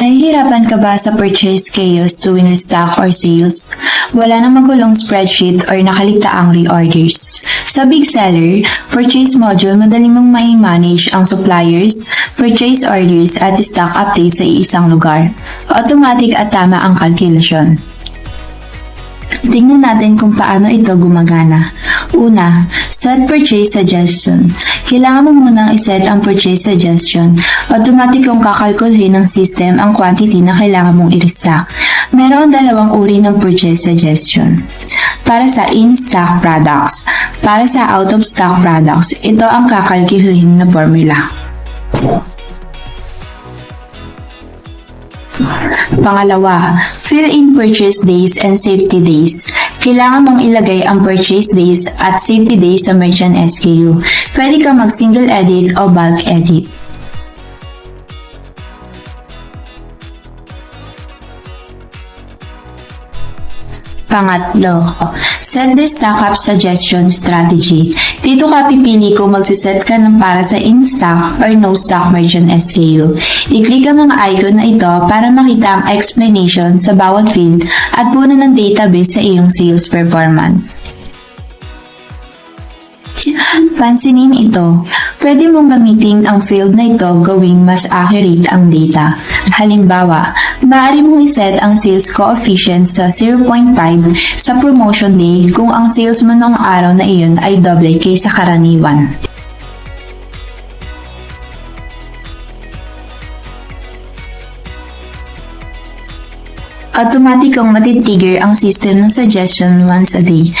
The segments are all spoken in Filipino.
Nahihirapan ka ba sa purchase chaos tuwing restock or sales? Wala na magulong spreadsheet or nakaligtaang reorders. Sa Big Seller, purchase module madali mong may manage ang suppliers, purchase orders at stock updates sa iisang lugar. Automatic at tama ang kalkulasyon. Tingnan natin kung paano ito gumagana. Una, set purchase suggestion. Kailangan mo munang iset ang purchase suggestion. Automatic kong kakalkulhin ng system ang quantity na kailangan mong i-restock. Meron dalawang uri ng purchase suggestion. Para sa in-stock products, para sa out-of-stock products, ito ang kakalkulhin na formula. Pangalawa, fill in purchase days and safety days. Kailangan mong ilagay ang purchase days at safety days sa merchant SKU. Pwede ka mag single edit o bulk edit. Pangatlo, set the stock-up suggestion strategy. Dito ka pipili kung magsiset ka ng para sa in-stock or no-stock merchant SKU. I-click ang mga icon na ito para makita ang explanation sa bawat field at puno ng database sa iyong sales performance. Pansinin ito. Pwede mong gamitin ang field na ito gawing mas accurate ang data. Halimbawa, maaari mong iset ang sales coefficient sa 0.5 sa promotion day kung ang sales mo noong araw na iyon ay doble kaysa karaniwan. Automatic kong matitrigger ang system ng suggestion once a day.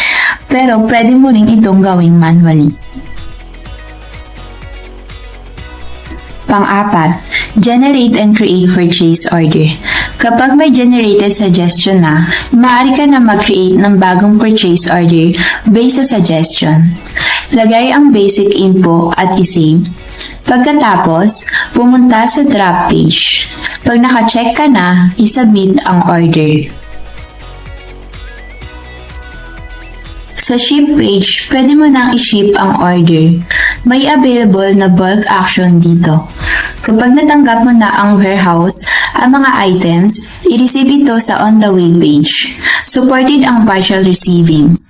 Pero pwede mo rin itong gawing manually. Pang-apat, generate and create purchase order. Kapag may generated suggestion na, maaari ka na mag-create ng bagong purchase order based sa suggestion. Lagay ang basic info at isave. Pagkatapos, pumunta sa drop page. Pag naka-check ka na, isubmit ang order. Sa ship page, pwede mo nang i-ship ang order. May available na bulk action dito. Kapag natanggap mo na ang warehouse ang mga items, i-receive ito sa on the way page. Supported ang partial receiving.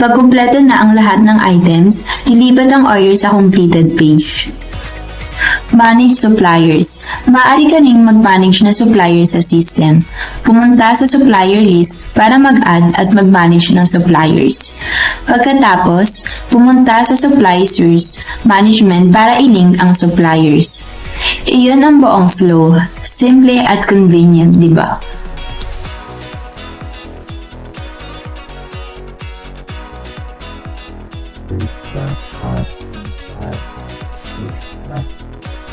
Pag kumpleto na ang lahat ng items, ilipat ang order sa completed page. Manage suppliers. Maaari ka ring mag-manage na supplier sa system. Pumunta sa supplier list para mag-add at mag-manage ng suppliers. Pagkatapos, pumunta sa supply source management para i-link ang suppliers. Iyon ang buong flow. Simple at convenient, di ba? two, five, five, six, nine.